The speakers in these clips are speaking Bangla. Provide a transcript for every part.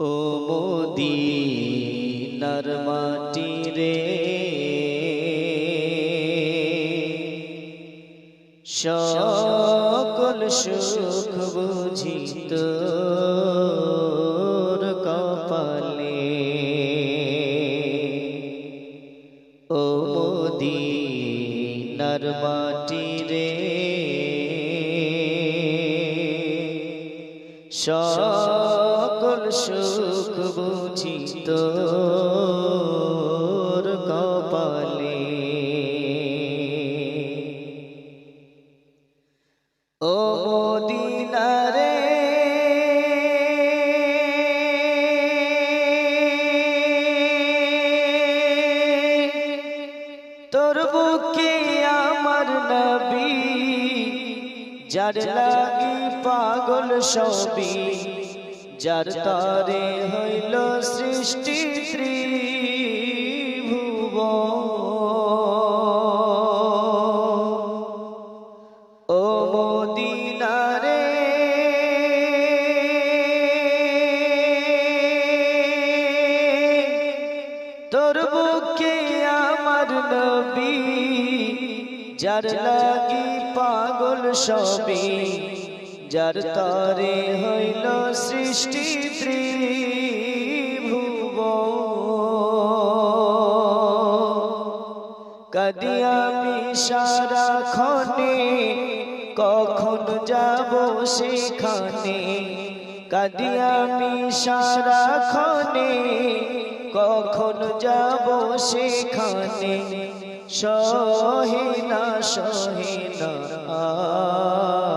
ও মোদিনার মাটি রে। সকল সুখ বুঝিত কপালে। ও মোদিনার মাটি রে। সকল বুঝিত কপালে। ও মদিনারে তোর বুকে আমার নবী যার পাগল সবই। যার তারে হইল সৃষ্টি ত্রিভুব। ও মদিনারে তোর বুকে আমার নবী, যার লাগি পাগল সবই যার তারে হইল সৃষ্টি ত্রিভুব। কদি আমি সারা খনে কখন যাব সেখানে? কদি আমি সারা খনে কখন যাব সেখানে? সহিনা সহিনা আর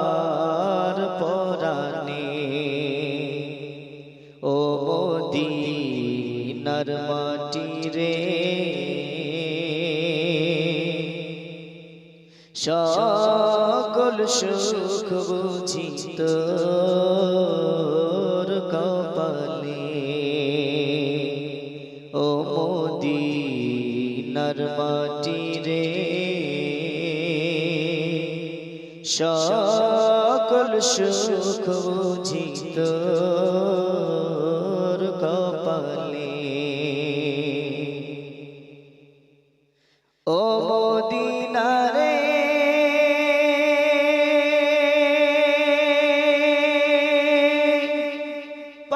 সকল সুখ বুঝিত কপালে। ও মদিনার মাটি রে। সকল সুখ বুঝিত কপালে।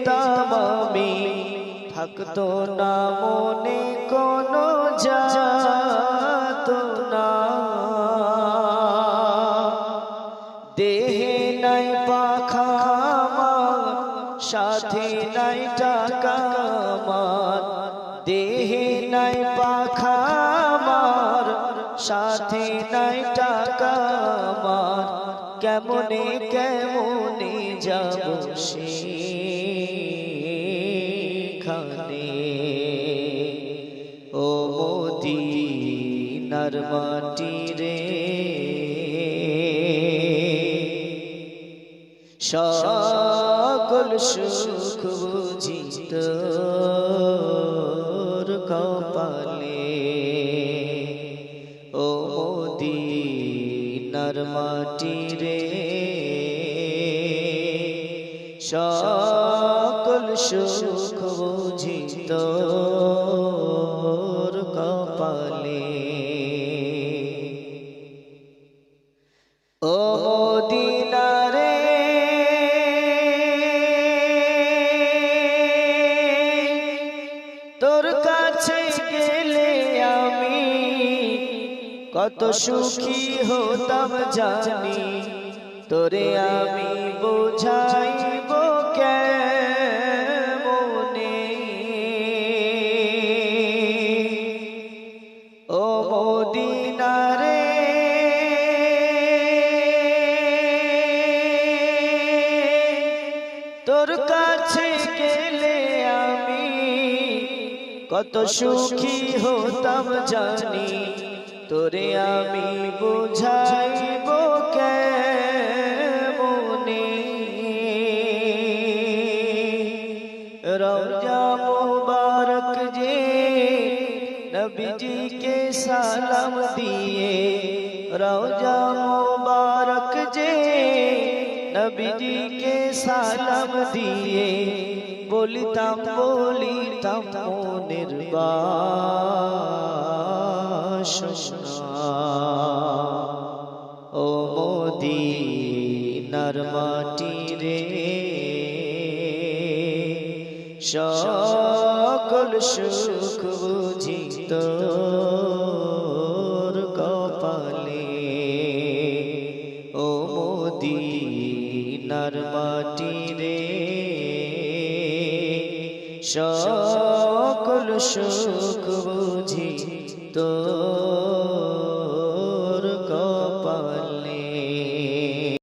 যেতাম আমি থাকতো না মনে কোনো জাত না দেহে নাই পাখা সাথে নাই টাকা দেহে নাই পাখা সাথে নাই টাকা কেমনে কেমনে যাব সেখানে মদিনার মাটি রে। সকল সুখ বুঝিত কপালে। ও মদিনার মাটি রে। সকল সুখ বুঝিত কপালে। কত সুখী হতাম জানি। তোরে আমি বোঝাইব কেমনে? ও মদিনারে। তোর কাছে গেলে আমি কত সুখী হতাম জানি। তোরে আমি বুঝাইব কেমনে রওজা মুবারক যে নবীজি কে সালাম দিয়ে রওজা মুবারক যে নবীজি কে সালাম দিয়ে বলিতাম বলিতাম মনের বাসনা ও মোদিনার মাটি রে সকল সুখ বুঝি তোর কপালে। ও মোদিনার মাটি রে সকল সকল সুখ বুঝি তো।